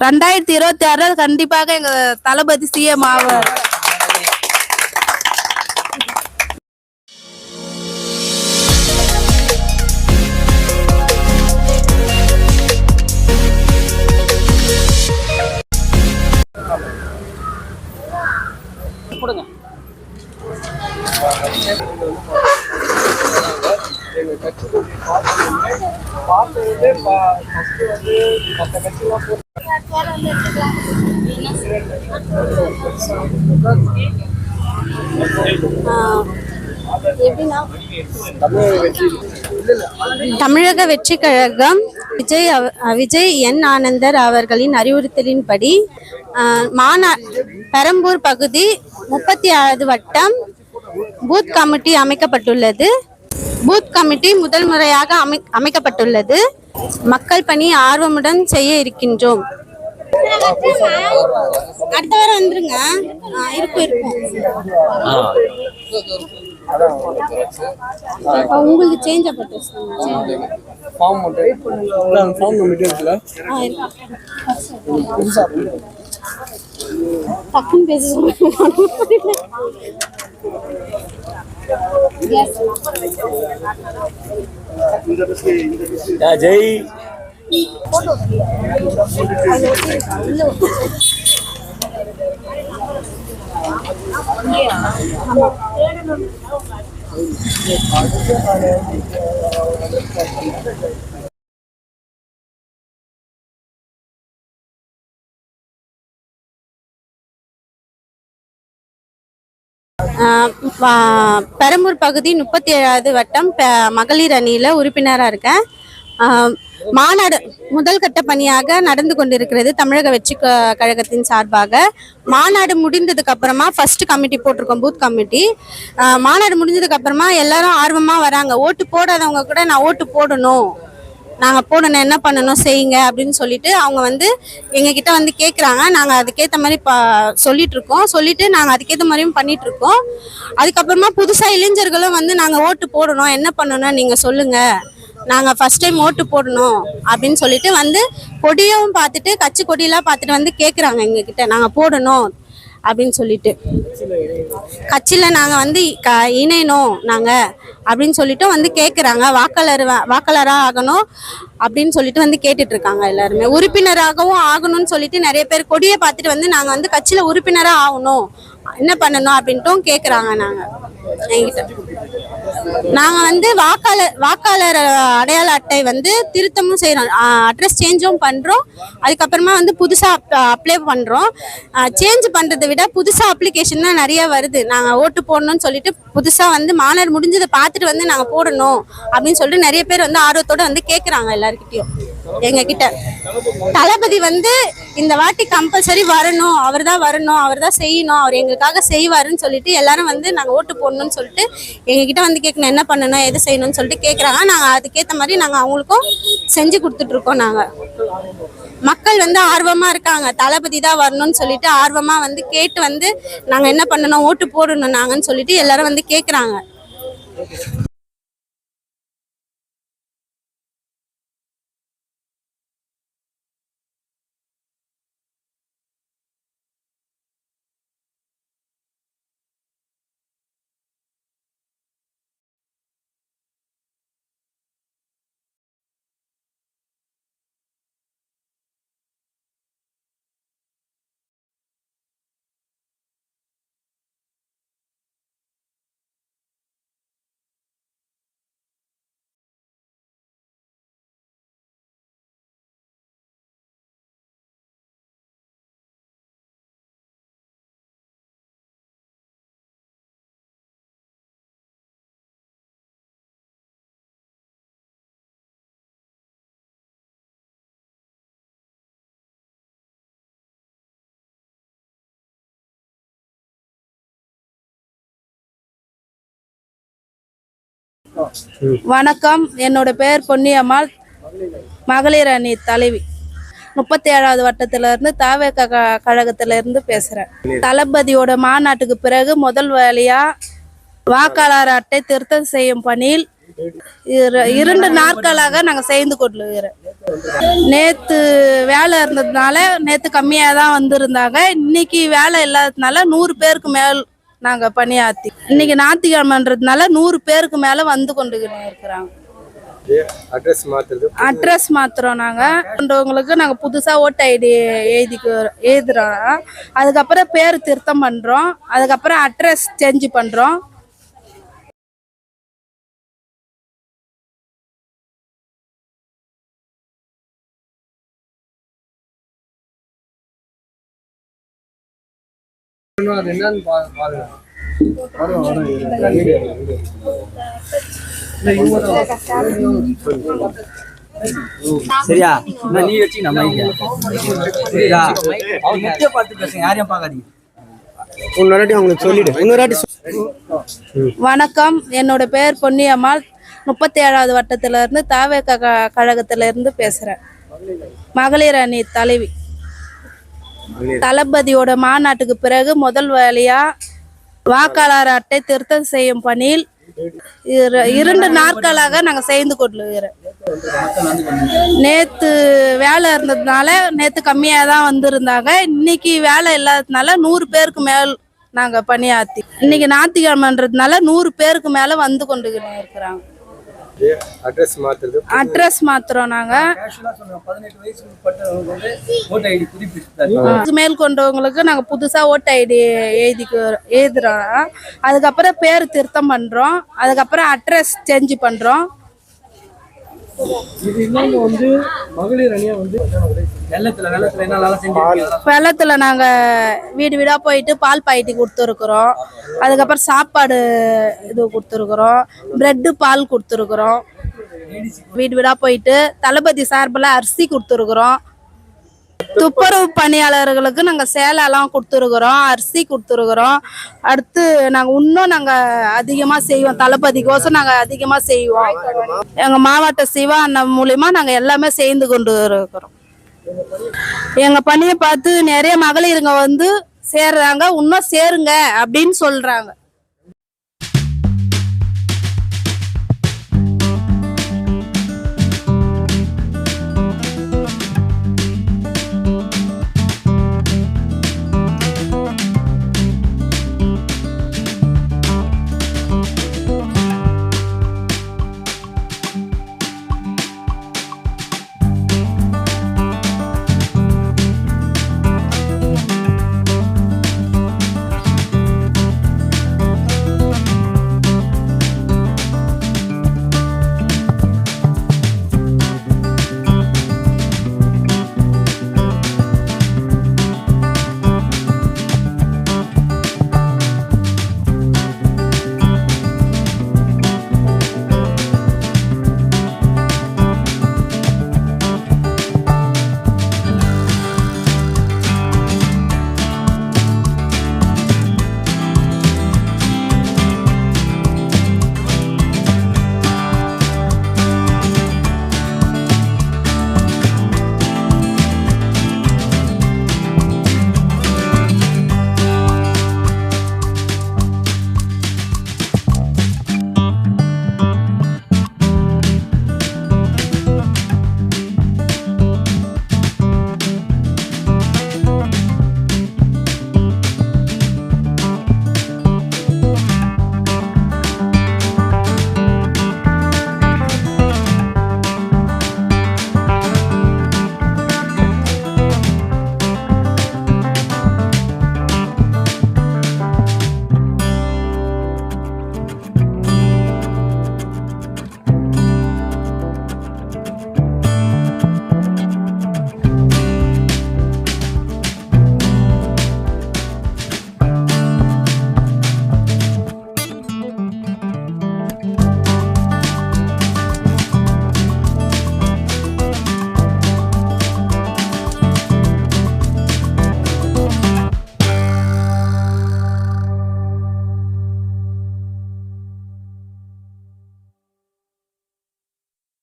ரெண்டாயிரத்தி இருபத்தி ஆறுல கண்டிப்பாக எங்க தளபதி சிஎம் ஆவார். தமிழக வெற்றி கழகம் விஜய் அவ- விஜய் என் ஆனந்தர் அவர்களின் அறிவுறுத்தலின்படி மாநா பெரம்பூர் பகுதி முப்பத்தி ஆறாவது வட்டம் பூத் கமிட்டி அமைக்கப்பட்டுள்ளது. பூத் கமிட்டி முதல் முறையாக அமை அமைக்கப்பட்டுள்ளது. மக்கள் பணி ஆர்வமுடன் செய்ய இருக்கின்றோம். அடுத்த வாரம் வந்துருங்க. ஆ, இருக்கும் இருக்கும் உங்களுக்கு சேஞ்ச் ஆகப்பட்டு ஃபார்ம் மட்டும் ஃபார்ம் ஜெய். பெரம்பூர் பகுதி முப்பத்தி ஏழாவது வட்டம் பெ- மகளிர் அணியில உறுப்பினரா இருக்கேன். மாநாடு முதல் கட்ட பணியாக நடந்து கொண்டிருக்கிறது தமிழக வெற்றி க- கழகத்தின் சார்பாக. மாநாடு முடிந்ததுக்கு அப்புறமா ஃபர்ஸ்ட் கமிட்டி போட்டிருக்கோம் பூத் கமிட்டி மாநாடு முடிஞ்சதுக்கு அப்புறமா எல்லாரும் ஆர்வமா வராங்க. ஓட்டு போடாதவங்க கூட நான் ஓட்டு போடணும். நாங்கள் போடணும் என்ன பண்ணணும் செய்யுங்க அப்படின்னு சொல்லிட்டு அவங்க வந்து எங்ககிட்ட வந்து கேட்குறாங்க நாங்கள் அதுக்கேற்ற மாதிரி ப சொல்லிட்டு இருக்கோம் சொல்லிட்டு நாங்கள் அதுக்கேற்ற மாதிரியும் பண்ணிட்டு இருக்கோம் அதுக்கப்புறமா புதுசாக இளைஞர்களும் வந்து நாங்கள் ஓட்டு போடணும் என்ன பண்ணணும் நீங்கள் சொல்லுங்கள் நாங்கள் ஃபர்ஸ்ட் டைம் ஓட்டு போடணும் அப்படின்னு சொல்லிட்டு வந்து கொடியும் பார்த்துட்டு கட்சி கொடியெல்லாம் பார்த்துட்டு வந்து கேட்குறாங்க எங்ககிட்ட. நாங்கள் போடணும் அப்படின்னு சொல்லிட்டு. கட்சியில் நாங்கள் வந்து க இணையணும் நாங்கள் அப்படின்னு சொல்லிட்டு வந்து கேட்குறாங்க வாக்காளர் வாக்காளராக ஆகணும் அப்படின்னு சொல்லிட்டு வந்து கேட்டுட்ருக்காங்க எல்லாருமே. உறுப்பினராகவும் ஆகணும்னு சொல்லிட்டு நிறைய பேர் கொடியை பார்த்துட்டு வந்து நாங்கள் வந்து கட்சியில் உறுப்பினராக ஆகணும். என்ன பண்ணணும் அப்படின்ட்டும் கேட்குறாங்க நாங்கள் எங்கிட்ட நாங்கள் வந்து வாக்காளர் வாக்காளர் அடையாள அட்டை வந்து திருத்தமும் செய்கிறோம் அட்ரஸ் சேஞ்சும் பண்ணுறோம் அதுக்கப்புறமா வந்து புதுசாக அப்ளை பண்ணுறோம் சேஞ்ச் பண்றதை விட புதுசாக அப்ளிகேஷன் தான் நிறைய வருது. நாங்கள் ஓட்டு போடணும்னு சொல்லிட்டு புதுசாக வந்து மாணவர் முடிஞ்சதை பார்த்துட்டு வந்து நாங்கள் போடணும் அப்படின்னு சொல்லிட்டு நிறைய பேர் வந்து ஆர்வத்தோட வந்து கேட்குறாங்க எல்லாருக்கிட்டையும் எங்ககிட்ட. தளபதி வந்து இந்த வாட்டி கம்பல்சரி வரணும் அவர் தான் வரணும் அவர் தான் செய்யணும் அவர் எங்களுக்காக செய்வாருன்னு சொல்லிட்டு எல்லாரும் வந்து நாங்கள் ஓட்டு போடணும்னு சொல்லிட்டு எங்ககிட்ட வந்து கேட்கணும் என்ன பண்ணணும் எது செய்யணும்னு சொல்லிட்டு கேட்குறாங்க நாங்கள் அதுக்கேற்ற மாதிரி நாங்கள் அவங்களுக்கும் செஞ்சு கொடுத்துட்ருக்கோம் நாங்கள் மக்கள் வந்து ஆர்வமாக இருக்காங்க. தளபதி தான் வரணும்னு சொல்லிட்டு ஆர்வமாக வந்து கேட்டு வந்து நாங்கள் என்ன பண்ணணும் ஓட்டு போடணும் நாங்கன்னு சொல்லிட்டு எல்லாரும் வந்து கேட்குறாங்க வணக்கம். என்னோட பேர் பொன்னியம்மாள். மகளிர் அணி தலைவி. முப்பத்தி ஏழாவது வட்டத்துல இருந்து தாவேக கழகத்துல இருந்து பேசுறேன். தளபதியோட மாநாட்டுக்கு பிறகு முதல் வேலையா வாக்காளர் அட்டை திருத்தம் செய்யும் பணியில் இரண்டு நாட்களாக நாங்கள் செய்து கொள்ளுகிறோம் நேத்து வேலை இருந்ததுனால நேத்து கம்மியாக தான் வந்திருந்தாங்க. இன்னைக்கு வேலை இல்லாததுனால நூறு பேருக்கு மேல் நாங்கள் பணியாற்றி இன்னைக்கு ஞாயிற்றுக்கிழமைன்றதுனால நூறு பேருக்கு மேலே வந்து கொண்டு இருக்கிறாங்க அட்ரஸ் மாத்துறது? அட்ரஸ் மாத்துறோம் நாங்கள் நாங்கள் புதுசாக ஓட்டு ஐடி எழுதிக்கு எழுதுறோம். அதுக்கப்புறம் பேர் திருத்தம் பண்ணுறோம் அதுக்கப்புறம் அட்ரஸ் சேஞ்ச் பண்ணுறோம் அது என்னன்னு சரியா? நீ வச்சு நம்ம சரியா? அவங்க பார்த்து பேசுங்க யாரையும் பார்க்காதீங்க. வணக்கம். என்னோட பேர் பொன்னியம்மாள். முப்பத்தி ஏழாவது வட்டத்துல இருந்து தாவேக கழகத்துல இருந்து பேசுறேன். மகளிர் அணி தலைவி. தளபதியோட மாநாட்டுக்கு பிறகு முதல் வேலையா வாக்காளர் அட்டை திருத்தம் செய்யும் பணியில் இரண்டு நாட்களாக நாங்கள் செய்து கொள்ளுகிறோம். நேத்து வேலை இருந்ததுனால நேத்து கம்மியாக தான் வந்திருந்தாங்க. இன்னைக்கு வேலை இல்லாததுனால நூறு பேருக்கு மேல் நாங்கள் பணியாற்றி இன்னைக்கு ஞாயிற்றுக்கிழமைன்றதுனால நூறு பேருக்கு மேலே வந்து கொண்டு இருக்கிறாங்க. அட்ரஸ் மாத்துறது அட்ரஸ் மாத்துறோம் புதுப்பித்து மேல் கொண்டவங்களுக்கு நாங்கள் புதுசாக ஓட்டு ஐடி எழுதிக்கு எழுதுறோம். அதுக்கப்புறம் பேர் திருத்தம் பண்ணுறோம் அதுக்கப்புறம் அட்ரஸ் சேஞ்ச் பண்ணுறோம் இது இன்னொன்று வந்து மகளிர் அணியா வந்து வெள்ளத்துல வெள்ளத்துல என்ன வெள்ளத்தில் நாங்கள் வீடு வீடாக போயிட்டு பால் பாக்கெட்டு கொடுத்துருக்குறோம். அதுக்கப்புறம் சாப்பாடு இது கொடுத்துருக்குறோம். ப்ரெட்டு பால் கொடுத்துருக்குறோம். வீடு வீடாக போயிட்டு தளபதி சார்பில் அரிசி கொடுத்துருக்குறோம். துப்புரவு பணியாளர்களுக்கு நாங்கள் சேலைலாம் கொடுத்துருக்குறோம் அரிசி கொடுத்துருக்குறோம். அடுத்து நாங்கள் இன்னும் நாங்கள் அதிகமாக செய்வோம். தளபதிக்கோசம் நாங்கள் அதிகமாக செய்வோம். எங்கள் மாவட்ட சிவா அண்ணன் மூலியமா நாங்கள் எல்லாமே செய்து கொண்டு இருக்கிறோம். எங்கள் பணியை பார்த்து நிறைய மகளிருங்க வந்து சேர்றாங்க. இன்னும் சேருங்க அப்படின்னு சொல்கிறாங்க